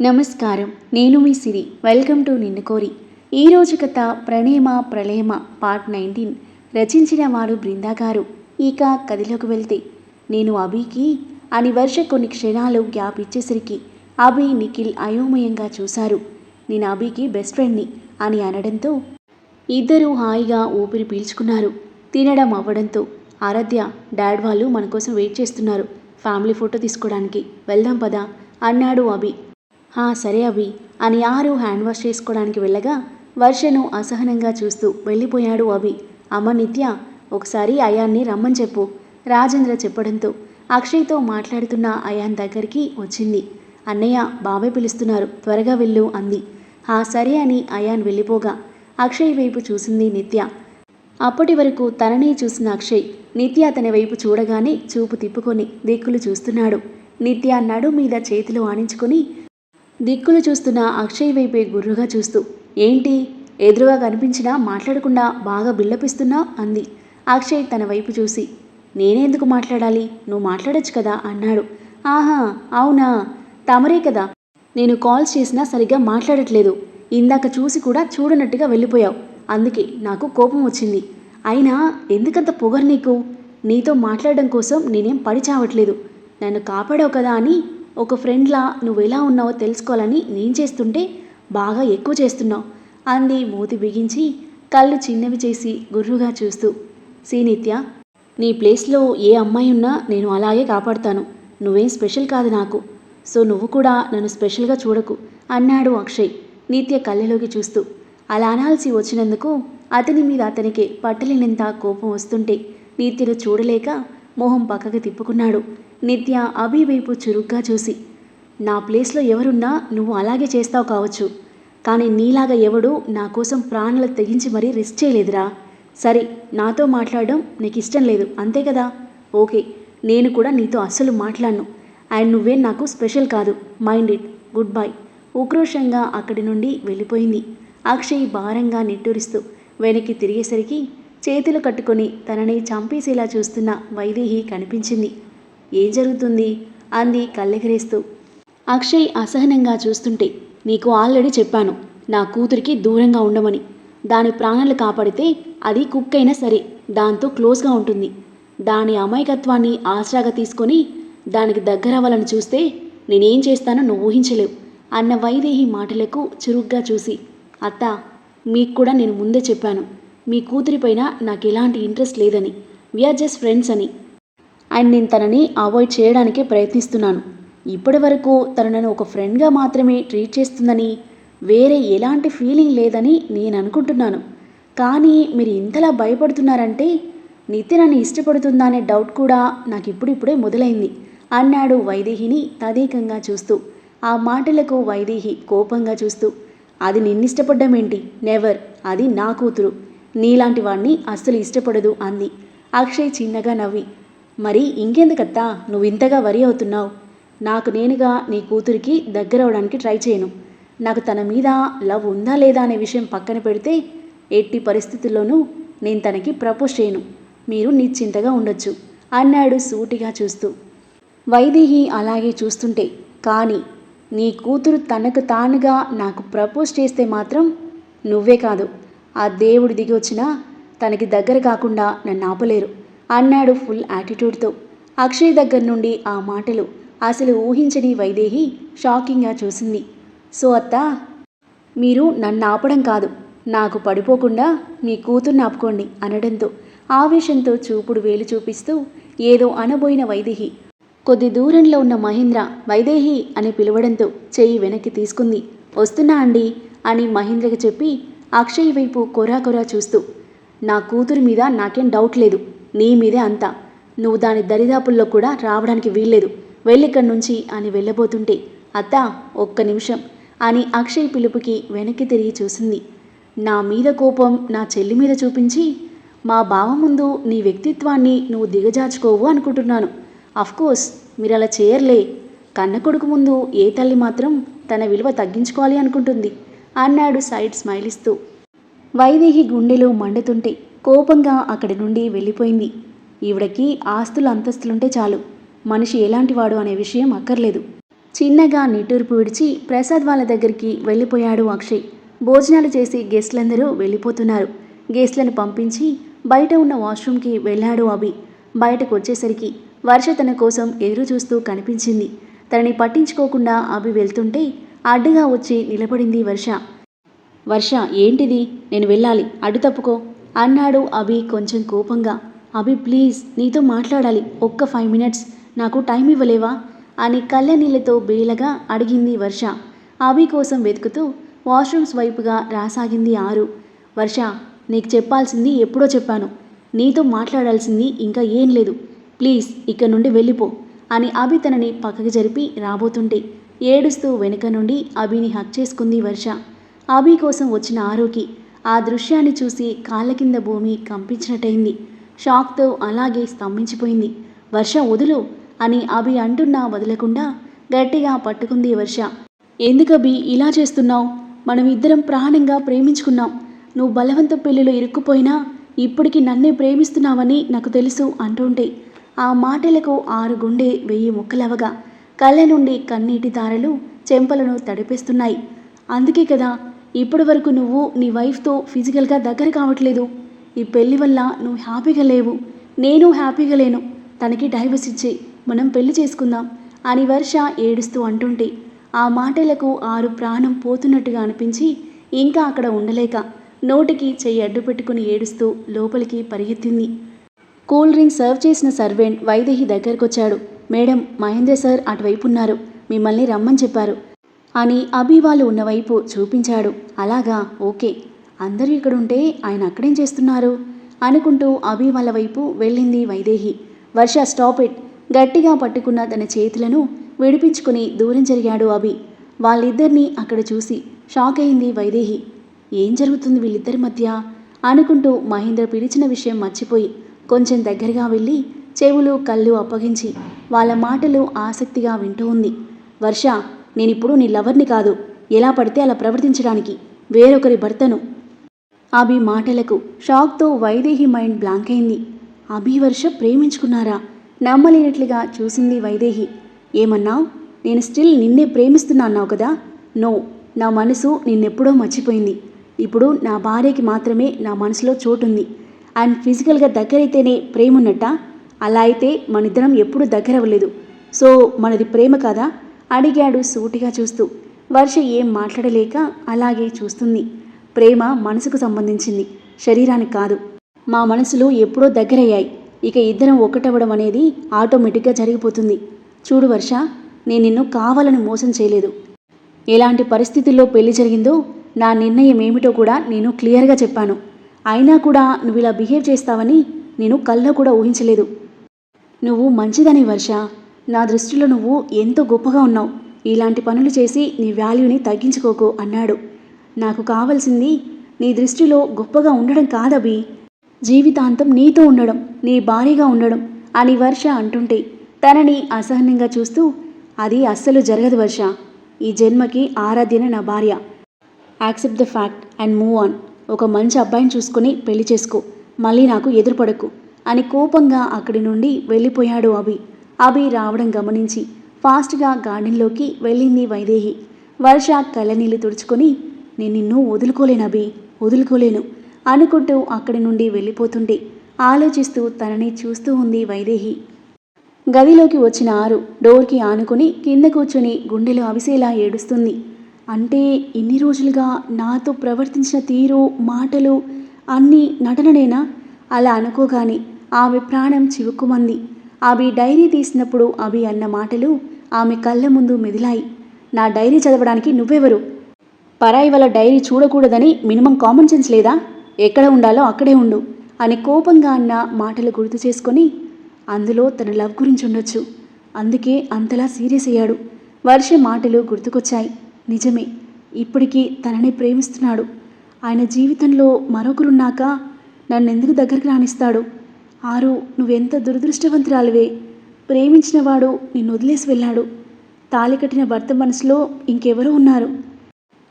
నమస్కారం. నేను మీ సిరి. Welcome to నిన్ను కోరి. ఈరోజు కథ ప్రణేమ ప్రళయమ పార్ట్ నైన్టీన్. రచించిన వారు బృందా గారు. ఇక కథలోకి వెళ్తే నేను అభికి అని వర్ష కొన్ని క్షణాలు గ్యాప్ ఇచ్చేసరికి అభి నిఖిల్ అయోమయంగా చూశారు. నేను అభికి బెస్ట్ ఫ్రెండ్ని అని అనడంతో ఇద్దరూ హాయిగా ఊపిరి పీల్చుకున్నారు. తినడం అవ్వడంతో ఆరాధ్య డాడ్ వాళ్ళు మన కోసం వెయిట్ చేస్తున్నారు. ఫ్యామిలీ ఫోటో తీసుకోవడానికి. వెళ్దాం పదా అన్నాడు అభి. సరే అభి అని ఆరు హ్యాండ్ వాష్ చేసుకోవడానికి వెళ్ళగా వర్షను అసహనంగా చూస్తూ వెళ్ళిపోయాడు అభి. అమ్మ నిత్య ఒకసారి అయాన్ని రమ్మని చెప్పు రాజేంద్ర చెప్పడంతో అక్షయ్తో మాట్లాడుతున్న అయాన్ దగ్గరికి వచ్చింది. అన్నయ్య బాబాయ్ పిలుస్తున్నారు త్వరగా వెళ్ళు అంది. హా సరే అని అయాన్ వెళ్ళిపోగా అక్షయ్ వైపు చూసింది నిత్య. అప్పటి వరకు తననే చూసిన అక్షయ్ నిత్య అతని వైపు చూడగానే చూపు తిప్పుకొని దిక్కులు చూస్తున్నాడు. నిత్య నడు మీద చేతిలో ఆనించుకొని దిక్కులు చూస్తున్న అక్షయ్ వైపే గుర్రుగా చూస్తూ ఏంటి? ఎదురుగా కనిపించినా మాట్లాడకుండా బాగా బిల్లపిస్తున్నా అంది. అక్షయ్ తన వైపు చూసి నేనేందుకు మాట్లాడాలి? నువ్వు మాట్లాడొచ్చు కదా అన్నాడు. ఆహా అవునా? తమరే కదా. నేను కాల్స్ చేసినా సరిగ్గా మాట్లాడట్లేదు. ఇందాక చూసి కూడా చూడనట్టుగా వెళ్ళిపోయావు. అందుకే నాకు కోపం వచ్చింది. అయినా ఎందుకంత పొగరు నీకు? నీతో మాట్లాడడం కోసం నేనేం పడి చావట్లేదు. నన్ను కాపాడావు కదా అని ఒక ఫ్రెండ్లా నువ్వు ఎలా ఉన్నావో తెలుసుకోవాలని నేను చేస్తుంటే బాగా ఎక్కువ చేస్తున్నావు. అంది మూతి బిగించి కళ్ళు చిన్నవి చేసి గుర్రుగా చూస్తూ. సీనిత్య నీ ప్లేస్లో ఏ అమ్మాయి ఉన్నా నేను అలాగే కాపాడుతాను. నువ్వేం స్పెషల్ కాదు నాకు. సో నువ్వు కూడా నన్ను స్పెషల్గా చూడకు అన్నాడు అక్షయ్ నిత్య కళ్ళలోకి చూస్తూ. అలా అనాల్సి వచ్చినందుకు అతని మీద అతనికి పట్టలేనంత కోపం వస్తుంటే నిత్యను చూడలేక మొహం పక్కకు తిప్పుకున్నాడు. నిత్య అభి వైపు చురుగ్గా చూసి నా ప్లేస్లో ఎవరున్నా నువ్వు అలాగే చేస్తావు కావచ్చు కానీ నీలాగా ఎవడు నా కోసం ప్రాణాలు తెగించి మరీ రిస్క్ చేయలేదురా. సరే నాతో మాట్లాడడం నీకు ఇష్టం లేదు అంతే కదా? ఓకే నేను కూడా నీతో అస్సలు మాట్లాడను. అండ్ నువ్వేం నాకు స్పెషల్ కాదు మైండ్ ఇట్ గుడ్ బై. ఉక్రోషంగా అక్కడి నుండి వెళ్ళిపోయింది. అక్షయ్ భారంగా నిట్టూరిస్తూ వెనక్కి తిరిగేసరికి చేతులు కట్టుకొని తనని చంపేసేలా చూస్తున్న వైదేహి కనిపించింది. ఏం జరుగుతుంది? అంది కళ్ళెగరేస్తూ. అక్షయ్ అసహనంగా చూస్తుంటే నీకు ఆల్రెడీ చెప్పాను నా కూతురికి దూరంగా ఉండమని. దాని ప్రాణాలు కాపాడితే అది కుక్కైనా అయినా సరే దాంతో క్లోజ్గా ఉంటుంది. దాని అమాయకత్వాన్ని ఆసరాగా తీసుకొని దానికి దగ్గరవ్వాలని చూస్తే నేనేం చేస్తానో నువ్వు ఊహించలేవు అన్న వైదేహి మాటలకు చురుగ్గా చూసి. అత్త మీకు కూడా నేను ముందే చెప్పాను మీ కూతురిపైన నాకు ఎలాంటి ఇంట్రెస్ట్ లేదని వీఆర్ జస్ట్ ఫ్రెండ్స్ అని. అండ్ నేను తనని అవాయిడ్ చేయడానికే ప్రయత్నిస్తున్నాను. ఇప్పటి వరకు తను నన్ను ఒక ఫ్రెండ్గా మాత్రమే ట్రీట్ చేస్తుందని వేరే ఎలాంటి ఫీలింగ్ లేదని నేను అనుకుంటున్నాను. కానీ మీరు ఇంతలా భయపడుతున్నారంటే నిత్య నన్ను ఇష్టపడుతుందా అనే డౌట్ కూడా నాకు ఇప్పుడిప్పుడే మొదలైంది. అన్నాడు వైదేహిని తదేకంగా చూస్తూ. ఆ మాటలకు వైదేహి కోపంగా చూస్తూ అది నిన్నిష్టపడ్డం ఏంటి? నెవర్ అది నా కూతురు. నీలాంటి వాణ్ణి అస్సలు ఇష్టపడదు అంది. అక్షయ్ చిన్నగా నవ్వి మరి ఇంకెందుకత్తా? నువ్వు ఇంతగా వరి అవుతున్నావు. నాకు నేనుగా నీ కూతురికి దగ్గర అవడానికి ట్రై చేయను. నాకు తన మీద లవ్ ఉందా లేదా అనే విషయం పక్కన పెడితే ఎట్టి పరిస్థితుల్లోనూ నేను తనకి ప్రపోజ్ చేయను. మీరు నిశ్చింతగా ఉండొచ్చు అన్నాడు సూటిగా చూస్తూ. వైదేహి అలాగే చూస్తుంటే కానీ నీ కూతురు తనకు తానుగా నాకు ప్రపోజ్ చేస్తే మాత్రం నువ్వే కాదు. ఆ దేవుడు దిగి వచ్చినా తనకి దగ్గర కాకుండా నన్ను ఆపలేరు. అన్నాడు ఫుల్ యాటిట్యూడ్తో. అక్షయ్ దగ్గర నుండి ఆ మాటలు అసలు ఊహించని వైదేహి షాకింగ్గా చూసింది. సో అత్త మీరు నన్ను ఆపడం కాదు నాకు పడిపోకుండా మీ కూతుర్ని ఆపుకోండి అనడంతో ఆవేశంతో చూపుడు వేలు చూపిస్తూ ఏదో అనబోయిన వైదేహి కొద్ది దూరంలో ఉన్న మహేంద్ర వైదేహి అని పిలవడంతో చెయ్యి వెనక్కి తీసుకుంది. వస్తున్నా అండి అని మహేంద్రకి చెప్పి అక్షయ్ వైపు కొరా కొరా చూస్తూ నా కూతురి మీద నాకేం డౌట్ లేదు. నీ మీదే అంతా. నువ్వు దాని దరిదాపుల్లో కూడా రావడానికి వీల్లేదు. వెళ్ళిక్కడి నుంచి అని వెళ్ళబోతుంటే అత్త ఒక్క నిమిషం అని అక్షయ్ పిలుపుకి వెనక్కి తిరిగి చూసింది. నా మీద కోపం నా చెల్లి మీద చూపించి మా బావ ముందు నీ వ్యక్తిత్వాన్ని నువ్వు దిగజాచుకోవు అనుకుంటున్నాను. అఫ్కోర్స్ మీరు అలా చేయర్లే. కన్న కొడుకు ముందు ఏ తల్లి మాత్రం తన విలువ తగ్గించుకోవాలి అనుకుంటుంది అన్నాడు సైడ్ స్మైల్ ఇస్తూ వైదేహి గుండెలు మండుతుంటే కోపంగా అక్కడి నుండి వెళ్ళిపోయింది. ఈవిడకి ఆస్తులు అంతస్తులుంటే చాలు. మనిషి ఎలాంటివాడు అనే విషయం అక్కర్లేదు. చిన్నగా నిట్టూర్పు విడిచి ప్రసాద్ వాళ్ళ దగ్గరికి వెళ్ళిపోయాడు అక్షయ్. భోజనాలు చేసి గెస్ట్లందరూ వెళ్ళిపోతున్నారు. గెస్ట్లను పంపించి బయట ఉన్న వాష్రూమ్కి వెళ్ళాడు అభి. బయటకు వచ్చేసరికి వర్ష తన కోసం ఎదురు చూస్తూ కనిపించింది. తనని పట్టించుకోకుండా అభి వెళ్తుంటే అడ్డుగా వచ్చి నిలబడింది వర్ష. వర్ష ఏంటిది? నేను వెళ్ళాలి. అడ్డు తప్పుకో. అన్నాడు అభి కొంచెం కోపంగా. అభి ప్లీజ్ నీతో మాట్లాడాలి. ఒక్క ఫైవ్ మినిట్స్. నాకు టైం ఇవ్వలేవా? అని కళ్ళ నీళ్ళతో బేలగా అడిగింది వర్ష. అభి కోసం వెతుకుతూ వాష్రూమ్స్ వైపుగా రాసాగింది ఆరు. వర్ష నీకు చెప్పాల్సింది ఎప్పుడో చెప్పాను. నీతో మాట్లాడాల్సింది ఇంకా ఏం లేదు. ప్లీజ్ ఇక్కడ నుండి వెళ్ళిపో అని అభి తనని పక్కకి జరిపి రాబోతుంటే ఏడుస్తూ వెనుక నుండి అభిని హక్ చేసుకుంది వర్ష. అభి కోసం వచ్చిన ఆరోకి ఆ దృశ్యాన్ని చూసి కాళ్ళ కింద భూమి కంపించినట్టయింది. షాక్తో అలాగే స్తంభించిపోయింది. వర్ష వదులు అని అభి అంటున్నా వదలకుండా గట్టిగా పట్టుకుంది వర్ష. ఎందుకభి ఇలా చేస్తున్నావు? మనం ఇద్దరం ప్రాణంగా ప్రేమించుకున్నాం. నువ్వు బలవంత పెళ్ళిలో ఇరుక్కుపోయినా ఇప్పటికి నన్నే ప్రేమిస్తున్నావని నాకు తెలుసు అంటుంటే ఆ మాటలకు ఆరు గుండె వెయ్యి ముక్కలవగా. కళ్ళ నుండి కన్నీటి తారలు చెంపలను తడిపేస్తున్నాయి. అందుకే కదా ఇప్పటి వరకు నువ్వు నీ వైఫ్తో ఫిజికల్గా దగ్గర కావట్లేదు. ఈ పెళ్ళి వల్ల నువ్వు హ్యాపీగా లేవు. నేను హ్యాపీగా లేను. తనకి డైవర్స్ ఇచ్చి. మనం పెళ్ళి చేసుకుందాం అని వర్ష ఏడుస్తూ అంటుంటే ఆ మాటలకు ఆరు ప్రాణం పోతున్నట్టుగా అనిపించి ఇంకా అక్కడ ఉండలేక నోటికి చెయ్యి అడ్డు పెట్టుకుని ఏడుస్తూ లోపలికి పరిగెత్తింది. కూల్ డ్రింక్ సర్వ్ చేసిన సర్వెంట్ వైదేహి దగ్గరకొచ్చాడు. మేడం మహేంద్ర సార్ అటువైపు ఉన్నారు మిమ్మల్ని రమ్మని చెప్పారు. అని అభి వాళ్ళు ఉన్నవైపు చూపించాడు. అలాగా ఓకే. అందరూ ఇక్కడుంటే ఆయన అక్కడేం చేస్తున్నారు? అనుకుంటూ అభి వాళ్ళ వైపు వెళ్ళింది వైదేహి. వర్ష స్టాప్ ఇట్. గట్టిగా పట్టుకున్న తన చేతులను విడిపించుకుని దూరం జరిగాడు అభి. వాళ్ళిద్దరినీ అక్కడ చూసి షాక్ అయింది వైదేహి. ఏం జరుగుతుంది వీళ్ళిద్దరి మధ్య? అనుకుంటూ మహేంద్ర పిలిచిన విషయం మర్చిపోయి కొంచెం దగ్గరగా వెళ్ళి చెవులు కళ్ళు అప్పగించి వాళ్ళ మాటలు ఆసక్తిగా వింటూ ఉంది. వర్ష నేనిప్పుడు నీ లవర్ని కాదు. ఎలా పడితే అలా ప్రవర్తించడానికి. వేరొకరి భర్తను. అభి మాటలకు షాక్తో వైదేహి మైండ్ బ్లాంక్ అయింది. అభి వర్ష ప్రేమించుకున్నారా? నమ్మలేనట్లుగా చూసింది వైదేహి. ఏమన్నావు నేను స్టిల్ నిన్నే ప్రేమిస్తున్నా అన్నావు కదా? నో. నా మనసు నిన్నెప్పుడో మర్చిపోయింది. ఇప్పుడు నా భార్యకి మాత్రమే నా మనసులో చోటుంది. అండ్ ఫిజికల్గా దగ్గరైతేనే ప్రేమ ఉన్నట్టా అలా అయితే మనిద్దరం ఎప్పుడూ దగ్గర అవ్వలేదు సో మనది ప్రేమ కాదా? అడిగాడు సూటిగా చూస్తూ. వర్ష ఏం మాట్లాడలేక అలాగే చూస్తుంది. ప్రేమ మనసుకు సంబంధించింది. శరీరానికి కాదు. మా మనసులు ఎప్పుడో దగ్గరయ్యాయి. ఇక ఇద్దరం ఒకటవ్వడం అనేది ఆటోమేటిక్గా జరిగిపోతుంది. చూడు వర్ష నేను నిన్ను కావాలని మోసం చేయలేదు. ఎలాంటి పరిస్థితుల్లో పెళ్ళి జరిగిందో నా నిర్ణయం ఏమిటో కూడా నేను క్లియర్గా చెప్పాను. అయినా కూడా నువ్వు ఇలా బిహేవ్ చేస్తావని నేను కల్లో కూడా ఊహించలేదు. నువ్వు మంచిదని వర్ష. నా దృష్టిలో నువ్వు ఎంతో గొప్పగా ఉన్నావు. ఇలాంటి పనులు చేసి నీ వాల్యూని తగ్గించుకోకు అన్నాడు. నాకు కావలసింది నీ దృష్టిలో గొప్పగా ఉండడం కాదబి జీవితాంతం నీతో ఉండడం నీ భార్యగా ఉండడం అని వర్ష అంటుంటే తనని అసహనంగా చూస్తూ అది అస్సలు జరగదు వర్ష. ఈ జన్మకి ఆరాధ్యన నా భార్య. Accept the fact and move on. ఒక మంచి అబ్బాయిని చూసుకుని పెళ్ళి చేసుకో. మళ్ళీ నాకు ఎదురుపడకు అని కోపంగా అక్కడి నుండి వెళ్ళిపోయాడు అభి. అభి రావడం గమనించి ఫాస్ట్గా గార్డెన్లోకి వెళ్ళింది వైదేహి. వర్ష కళ్ళనీళ్ళు తుడుచుకొని నేను నిన్ను వదులుకోలేను అభి వదులుకోలేను అనుకుంటూ అక్కడి నుండి వెళ్ళిపోతుంటే ఆలోచిస్తూ తనని చూస్తూ ఉంది వైదేహి. గదిలోకి వచ్చిన ఆరు డోర్కి ఆనుకుని కింద కూర్చుని గుండెలు అవిసేలా ఏడుస్తుంది. అంటే ఇన్ని రోజులుగా నాతో ప్రవర్తించిన తీరు మాటలు అన్నీ నటననేనా అలా అనుకోగానే ఆమె ప్రాణం చివుక్కుమంది. అవి డైరీ తీసినప్పుడు అవి అన్న మాటలు ఆమె కళ్ళ ముందు మెదిలాయి. నా డైరీ చదవడానికి నువ్వెవరు? పరాయి వాళ్ళ డైరీ చూడకూడదని మినిమం కామన్ సెన్స్ లేదా? ఎక్కడ ఉండాలో అక్కడే ఉండు అని కోపంగా అన్న మాటలు గుర్తు చేసుకొని అందులో తన లవ్ గురించి ఉండొచ్చు. అందుకే అంతలా సీరియస్ అయ్యాడు. వర్ష మాటలు గుర్తుకొచ్చాయి. నిజమే ఇప్పటికీ తనని ప్రేమిస్తున్నాడు. ఆయన జీవితంలో మరొకరున్నాక నన్నెందుకు దగ్గరికి రాణిస్తాడు ఆరు నువ్వెంత దురదృష్టవంతురాలివే. ప్రేమించినవాడు నిన్ను వదిలేసి వెళ్ళాడు. తాళి కట్టిన భర్త మనసులో ఇంకెవరో ఉన్నారు.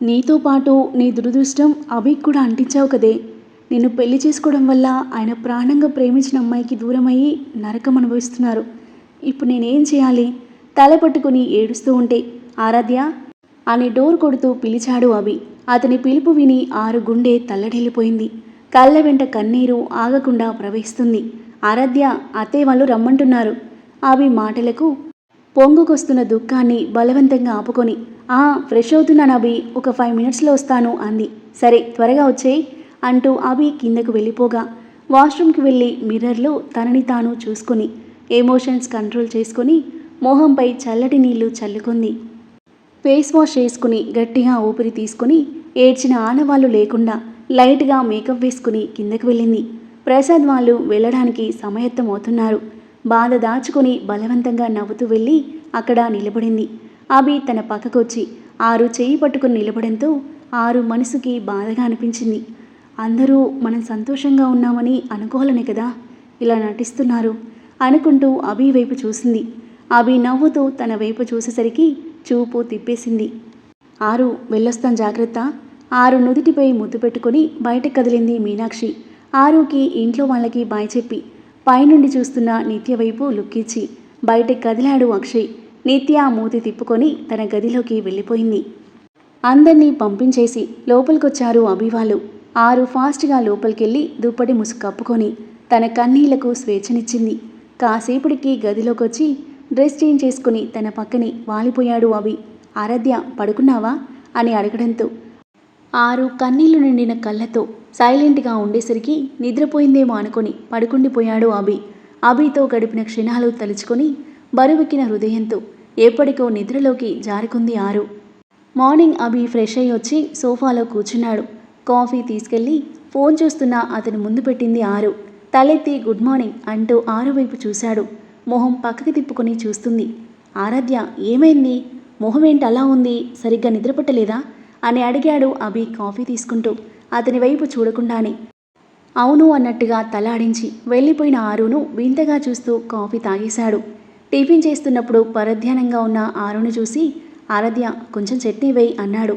నీతో పాటు నీ దురదృష్టం అభికి కూడా అంటించావు కదే. నిన్ను పెళ్ళి చేసుకోవడం వల్ల ఆయన ప్రాణంగా ప్రేమించిన అమ్మాయికి దూరమయ్యి నరకం అనుభవిస్తున్నారు. ఇప్పుడు నేనేం చేయాలి? తల పట్టుకుని ఏడుస్తూ ఉంటే ఆరాధ్య! అని డోర్ కొడుతూ పిలిచాడు అభి. అతని పిలుపు విని ఆరు గుండె తల్లడిల్లిపోయింది. కళ్ళ వెంట కన్నీరు ఆగకుండా ప్రవహిస్తుంది. ఆరాధ్య అత్తయ్య వాళ్ళు రమ్మంటున్నారు. అవి మాటలకు పొంగుకొస్తున్న దుఃఖాన్ని బలవంతంగా ఆపుకొని ఆ ఫ్రెష్ అవుతున్నాను అభి ఒక ఫైవ్ మినిట్స్లో వస్తాను అంది. సరే త్వరగా వచ్చేయి అంటూ అభి కిందకు వెళ్ళిపోగా వాష్రూమ్కి వెళ్ళి మిర్రర్లో తనని తాను చూసుకొని ఎమోషన్స్ కంట్రోల్ చేసుకొని మొహంపై చల్లటి నీళ్ళు చల్లుకుంది. ఫేస్ వాష్ చేసుకుని గట్టిగా ఊపిరి తీసుకుని ఏడ్చిన ఆనవాళ్ళు లేకుండా లైట్గా మేకప్ వేసుకుని కిందకు వెళ్ళింది. ప్రసాద్ వాళ్ళు వెళ్ళడానికి సమయత్తం అవుతున్నారు బాధ దాచుకుని బలవంతంగా నవ్వుతూ వెళ్ళి అక్కడ నిలబడింది. అభి తన పక్కకొచ్చి ఆరు చేయి పట్టుకుని నిలబడంతో ఆరు మనసుకి బాధగా అనిపించింది. అందరూ మనం సంతోషంగా ఉన్నామని అనుకోవాలనే కదా ఇలా నటిస్తున్నారు అనుకుంటూ అభి వైపు చూసింది. అభి నవ్వుతూ తన వైపు చూసేసరికి చూపు తిప్పేసింది. ఆరు వెళ్ళొస్తాం జాగ్రత్త ఆరు నుదిటిపై ముద్దు పెట్టుకుని బయట కదిలింది మీనాక్షి. ఆరుకి ఇంట్లో వాళ్ళకి బాయ్ చెప్పి పైనుండి చూస్తున్న నిత్య వైపు లుక్కిచ్చి బయటకు కదిలాడు అక్షయ్. నిత్య మూతి తిప్పుకొని తన గదిలోకి వెళ్ళిపోయింది. అందర్నీ పంపించేసి లోపలికొచ్చారు అభివాళ్ళు ఆరు ఫాస్ట్గా లోపలికెళ్ళి దుప్పటి ముసుగు కప్పుకొని తన కన్నీళ్ళకు స్వేచ్ఛనిచ్చింది. కాసేపటికి గదిలోకొచ్చి డ్రెస్ చేంజ్ చేసుకుని తన పక్కనే వాలిపోయాడు అభి. ఆరాధ్య పడుకున్నావా? అని అడగడంతో ఆరు కన్నీళ్ళు నిండిన కళ్ళతో సైలెంట్గా ఉండేసరికి నిద్రపోయిందేమో అనుకుని పడుకుండిపోయాడు అభి. అభితో గడిపిన క్షణాలు తలుచుకొని బరువెక్కిన హృదయంతో ఎప్పటికో నిద్రలోకి జారుకుంది ఆరు. మార్నింగ్ అభి ఫ్రెష్ అయ్యి వచ్చి సోఫాలో కూర్చున్నాడు. కాఫీ తీసుకెళ్ళి ఫోన్ చూస్తున్న అతను ముందు పెట్టింది ఆరు. తలెత్తి గుడ్ మార్నింగ్ అంటూ ఆరు వైపు చూశాడు. మొహం పక్కకి తిప్పుకొని చూస్తుంది. ఆరాధ్య ఏమైంది? మొహం ఏంటి అలా ఉంది? సరిగ్గా నిద్రపట్టలేదా? అని అడిగాడు అభి కాఫీ తీసుకుంటూ. అతని వైపు చూడకుండానే. అవును అన్నట్టుగా తలాడించి వెళ్ళిపోయిన ఆరును వింతగా చూస్తూ కాఫీ తాగేశాడు. టిఫిన్ చేస్తున్నప్పుడు పరధ్యానంగా ఉన్న ఆరును చూసి ఆరాధ్య కొంచెం చట్నీ వేయి అన్నాడు.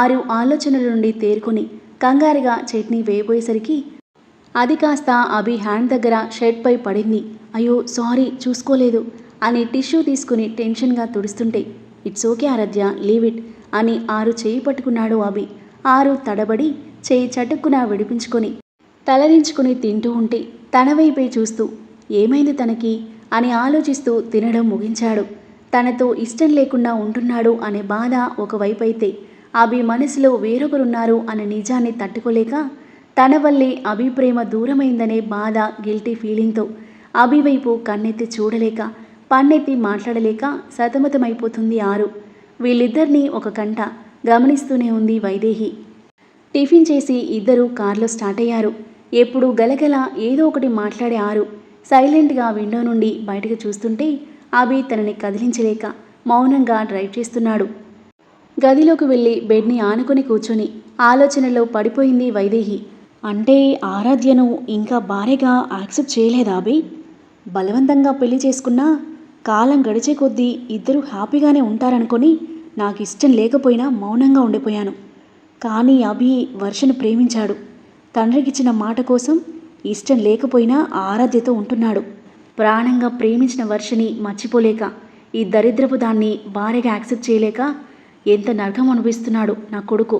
ఆరు ఆలోచనల నుండి తేరుకొని కంగారుగా చట్నీ వేయబోయేసరికి అది కాస్త అభి హ్యాండ్ దగ్గర షర్ట్పై పడింది. అయ్యో సారీ చూసుకోలేదు అని టిష్యూ తీసుకుని టెన్షన్గా తుడుస్తుంటే it's okay Aaradhya leave it అని ఆరు చేయి పట్టుకున్నాడు అభి. ఆరు తడబడి చేయి చటుక్కున విడిపించుకొని తలదించుకుని తింటూ ఉంటే తన వైపే చూస్తూ ఏమైంది తనకి? అని ఆలోచిస్తూ తినడం ముగించాడు. తనతో ఇష్టం లేకుండా ఉంటున్నాడు అనే బాధ ఒకవైపైతే అభి మనసులో వేరొకరున్నారు అనే నిజాన్ని తట్టుకోలేక తన వల్లే అభి ప్రేమ దూరమైందనే బాధ గిల్టీ ఫీలింగ్తో అభివైపు కన్నెత్తి చూడలేక పన్నెత్తి మాట్లాడలేక సతమతమైపోతుంది ఆరు. వీళ్ళిద్దరినీ ఒక కంట గమనిస్తూనే ఉంది వైదేహి. టిఫిన్ చేసి ఇద్దరు కారులో స్టార్ట్ అయ్యారు. ఎప్పుడు గలగల ఏదో ఒకటి మాట్లాడే ఆరు సైలెంట్గా విండో నుండి బయటకు చూస్తుంటే అభి తనని కదిలించలేక మౌనంగా డ్రైవ్ చేస్తున్నాడు. గదిలోకి వెళ్ళి బెడ్ని ఆనుకొని కూర్చొని ఆలోచనలో పడిపోయింది వైదేహి. అంటే ఆరాధ్యను ఇంకా భార్యగా యాక్సెప్ట్ చేయలేదా అభి? బలవంతంగా పెళ్ళి చేసుకున్నా కాలం గడిచే కొద్దీ ఇద్దరు హ్యాపీగానే ఉంటారనుకొని నాకు ఇష్టం లేకపోయినా మౌనంగా ఉండిపోయాను. కానీ అభి వర్షను ప్రేమించాడు. తండ్రికిచ్చిన మాట కోసం ఇష్టం లేకపోయినా ఆరాధ్యతో ఉంటున్నాడు. ప్రాణంగా ప్రేమించిన వర్షని మర్చిపోలేక ఈ దరిద్రపు దాన్ని భార్యగా యాక్సెప్ట్ చేయలేక ఎంత నరకం అనిపిస్తున్నాడు నా కొడుకు.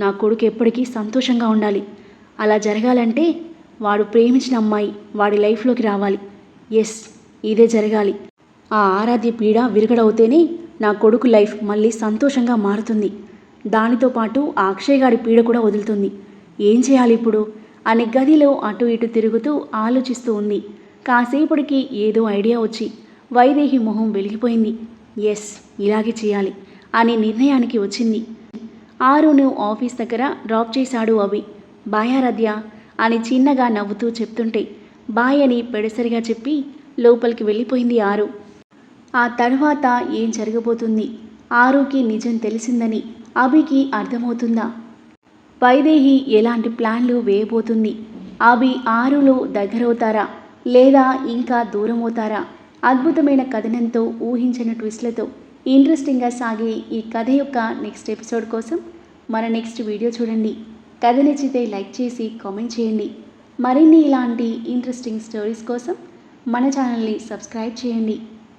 నా కొడుకు ఎప్పటికీ సంతోషంగా ఉండాలి. అలా జరగాలంటే వాడు ప్రేమించిన అమ్మాయి వాడి లైఫ్లోకి రావాలి. ఎస్ ఇదే జరగాలి. ఆ ఆరాధ్య పీడ విరగడవుతేనే నా కొడుకు లైఫ్ మళ్ళీ సంతోషంగా మారుతుంది. దానితో పాటు ఆ అక్షయ్ గాడి పీడ కూడా వదులుతుంది. ఏం చేయాలి ఇప్పుడు? అని గదిలో అటు ఇటు తిరుగుతూ ఆలోచిస్తూ ఉంది. కాసేపటికి ఏదో ఐడియా వచ్చి వైదేహి మొహం వెలిగిపోయింది. ఎస్ ఇలాగే చేయాలి అని నిర్ణయానికి వచ్చింది. ఆరును ఆఫీస్ దగ్గర డ్రాప్ చేశాడు అవి బాయారధ్య అని చిన్నగా నవ్వుతూ చెప్తుంటే బాయ్ అని పెడసరిగా చెప్పి లోపలికి వెళ్ళిపోయింది ఆరు. ఆ తర్వాత ఏం జరగబోతుంది? ఆరుకి నిజం తెలిసిందని అభికి అర్థమవుతుందా? వైదేహి ఎలాంటి ప్లాన్లు వేయబోతుంది? అభి ఆరులో దగ్గరవుతారా? లేదా ఇంకా దూరమవుతారా? అద్భుతమైన కథనంతో ఊహించిన ట్విస్ట్లతో ఇంట్రెస్టింగ్గా సాగే ఈ కథ యొక్క నెక్స్ట్ ఎపిసోడ్ కోసం మన నెక్స్ట్ వీడియో చూడండి. కథ నచ్చితే లైక్ చేసి కామెంట్ చేయండి. మరిన్ని ఇలాంటి ఇంట్రెస్టింగ్ స్టోరీస్ కోసం మన ఛానల్ని సబ్స్క్రైబ్ చేయండి.